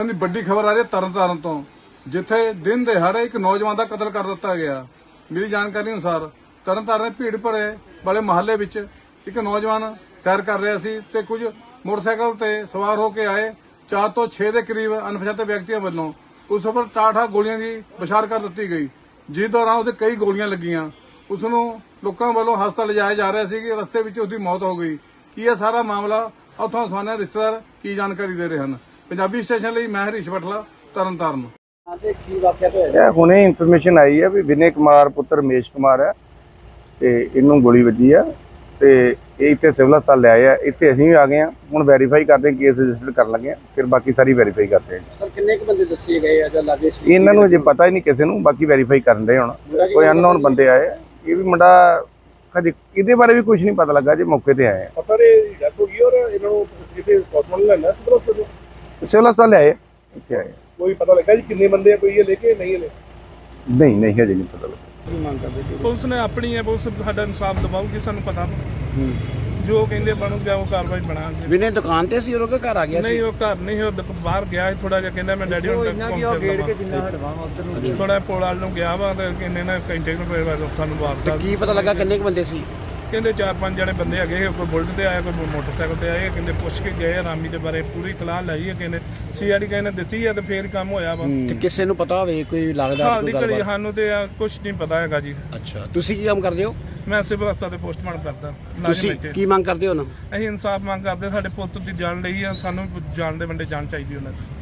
ਦੀ ਵੱਡੀ ਖਬਰ ਆ ਰਹੀ ਹੈ ਤਰਨਤਾਰਨ ਤੋਂ, ਜਿੱਥੇ ਦਿਨ ਦਿਹਾੜੇ ਇੱਕ ਨੌਜਵਾਨ ਦਾ ਕਤਲ ਕਰ ਦਿੱਤਾ ਗਿਆ। ਮੇਰੀ ਜਾਣਕਾਰੀ ਅਨੁਸਾਰ ਤਰਨਤਾਰਨ ਦੇ ਭੀੜ ਭਰੇ ਵਾਲੇ ਮਹੱਲੇ ਵਿੱਚ ਇੱਕ ਨੌਜਵਾਨ ਸੈਰ ਕਰ ਰਿਹਾ ਸੀ ਤੇ ਕੁਝ ਮੋਟਰਸਾਈਕਲ ਤੇ ਸਵਾਰ ਹੋ ਕੇ ਆਏ। 4 ਤੋਂ 6 ਦੇ ਕਰੀਬ ਅਣਪਛਾਤੇ ਵਿਅਕਤੀਆਂ ਵੱਲੋਂ ਉਸ ਉੱਪਰ ਟਾਠਾ ਗੋਲੀਆਂ ਦੀ ਵਿਚਾਰ ਕਰ ਦਿੱਤੀ ਗਈ, ਜਿਸ ਦੌਰਾਨ ਉਹਦੇ ਕਈ ਗੋਲੀਆਂ ਲੱਗੀਆਂ। ਉਸ ਨੂੰ ਲੋਕਾਂ ਵੱਲੋਂ ਹਸਪਤਾਲ ਲਿਜਾਇਆ ਜਾ ਰਿਹਾ ਸੀ ਕਿ ਰਸਤੇ ਵਿੱਚ ਉਹਦੀ ਮੌਤ ਹੋ ਗਈ। ਕੀ ਇਹ ਸਾਰਾ ਮਾਮਲਾ ਉੱਥੋਂ ਸਾਨੇ ਰਿਸ਼ਤੇਦਾਰ ਕੀ ਜਾਣਕਾਰੀ ਦੇ ਰਹੇ ਹਨ? ਪੰਜਾਬੀ ਸਟੇਸ਼ਨ ਲਈ ਮੈਂ ਹਰੀਸ਼ ਬਟਲਾ ਤਰਨਤਾਰਨ। ਇਹ ਹੁਣੇ ਇਨਫੋਰਮੇਸ਼ਨ ਆਈ ਹੈ ਵੀ ਵਿਨੇ ਕੁਮਾਰ ਪੁੱਤਰ ਰਮੇਸ਼ ਕੁਮਾਰ ਹੈ ਤੇ ਇਹਨੂੰ ਗੋਲੀ ਵੱਜੀ ਆ ਤੇ ਇਹ ਇੱਥੇ ਸਿਵਲ ਹਸਪਤਾਲ ਲਿਆਏ ਆ। ਇੱਥੇ ਅਸੀਂ ਵੀ ਆ ਗਏ ਆ ਹੁਣ ਵੈਰੀਫਾਈ ਕਰਦੇ ਹਾਂ ਕੇਸ ਰਜਿਸਟਰ ਕਰਨ ਲੱਗੇ ਆ ਫਿਰ ਬਾਕੀ ਸਾਰੀ ਵੈਰੀਫਾਈ ਕਰਦੇ ਆ ਸਰ ਕਿੰਨੇ ਕੁ ਬੰਦੇ ਦੱਸੇ ਗਏ ਆ ਜਾਂ ਲਾਗੇ ਸੀ? ਇਹਨਾਂ ਨੂੰ ਅਜੇ ਪਤਾ ਹੀ ਨਹੀਂ ਕਿਸੇ ਨੂੰ ਬਾਕੀ ਵੈਰੀਫਾਈ ਕਰਨ ਦੇ ਹੁਣ। ਕੋਈ ਅਨਨੋਨ ਬੰਦੇ ਆਏ ਆ। ਇਹ ਵੀ ਮੁੰਡਾ ਕਦੇ ਇਹਦੇ ਬਾਰੇ ਵੀ ਕੁਝ ਨਹੀਂ ਪਤਾ ਲੱਗਾ ਜੇ ਮੌਕੇ ਤੇ ਆਏ ਆ। ਸਰ ਇਹ ਡੈਥ ਹੋ ਗਈ ਔਰ ਇਹਨਾਂ ਨੂੰ ਕਿਤੇ ਹਸਪਤਾਲ ਲੈਣਾ ਸਿਵਲ ਹਸਪਤਾਲ? ਸਿਵਲ ਹਸਪਤਾਲ ਲਿਆਏ। ਇੱਥੇ ਆਏ। ਕੋਈ ਪਤਾ ਲੱਗਾ ਜੀ ਕਿੰਨੇ ਬੰਦੇ ਆ ਕੋਈ ਇਹ ਲੈ ਕੇ ਨਹੀਂ ਲੈ ਨਹੀਂ ਨਹੀਂ ਹਜੇ ਨਹੀਂ ਪਤਾ ਲੱਗਾ। ਪੁਲਿਸ ਨੇ ਆਪਣੀ ਹੈ ਪੁਲਿਸ ਸਾਡਾ ਇਨਸਾਫ ਦਿਵਾਉਗੀ ਸਾਨੂੰ ਪਤਾ। ਜੋ ਕਹਿੰਦੇ ਬਣੂਗਾ ਉਹ ਕਾਰਵਾਈ ਬਣਾਉਂਗੇ ਵਿਨੇ ਦੁਕਾਨ ਤੇ ਸੀ ਉਹ ਲੋਕ ਘਰ ਆ ਗਿਆ ਨਹੀਂ ਉਹ ਘਰ ਨਹੀਂ ਉਹ ਦ- ਬਾਹਰ ਗਿਆ ਥੋੜਾ ਜਿਹਾ ਕਹਿੰਦਾ ਮੈਂ ਡੈਡੀ ਹੁਣ ਤੱਕ ਘੁੰਮ ਕੇ ਥੋੜਾ ਪੋਲ ਵਾਲ ਨੂੰ ਗਿਆ ਵਾ ਤੇ ਕਹਿੰਦੇ ਨਾ ਘੰਟੇ ਦੇ ਬਾਅਦ ਸਾਨੂੰ ਵਾਪਸ ਕੀ ਪਤਾ ਲੱਗਾ ਕਿੰਨੇ ਕੁ ਬੰਦੇ ਸੀ? ਕਹਿੰਦੇ ਚਾਰ ਪੰਜ ਜਣੇ ਬੰਦੇ ਹੈਗੇ ਕੋਈ ਬੁਲਟ ਤੇ ਆਇਆ ਕੋਈ ਮੋਟਰਸਾਈਕਲ ਤੇ ਆਇਆ ਕਹਿੰਦੇ ਪੁੱਛ ਕੇ ਗਏ ਆ ਰਾਮੀ ਦੇ ਬਾਰੇ ਪੂਰੀ ਤਲਾਹ ਲਈ ਹੈ ਕਹਿੰਦੇ। ਸੀਆਰਡੀ ਕਹਿੰਦੇ ਦਿੱਤੀ ਹੈ ਤੇ ਫੇਰ ਕੰਮ ਹੋਇਆ ਵਾ। ਤੇ ਕਿਸੇ ਨੂੰ ਪਤਾ ਹੋਵੇ ਕੋਈ ਲੱਗਦਾ ਕੋਈ ਘੜੀ ਗੱਲਬਾਤ? ਸਾਨੂੰ ਤੇ ਕੁਝ ਨਹੀਂ ਪਤਾ ਹੈਗਾ ਜੀ। ਅੱਛਾ ਤੁਸੀਂ ਕੀ ਕੰਮ ਕਰਦੇ ਹੋ? ਮੈਂ ਸਿਵਲ ਹਸਪਤਾਲ ਤੇ ਪੋਸਟਮਾਰਟਮ ਕਰਦਾ ਤੁਸੀਂ। ਕੀ ਮੰਗ ਕਰਦੇ ਹੋ ਨਾ? ਅਸੀਂ ਇਨਸਾਫ ਮੰਗ ਕਰਦੇ ਸਾਡੇ ਪੁੱਤ ਦੀ ਜਾਨ ਲਈ ਆ ਸਾਨੂੰ ਜਾਨ ਦੇ ਬੰਦੇ ਜਾਨ ਚਾਹੀਦੀ ਉਹਨਾਂ ਦੀ।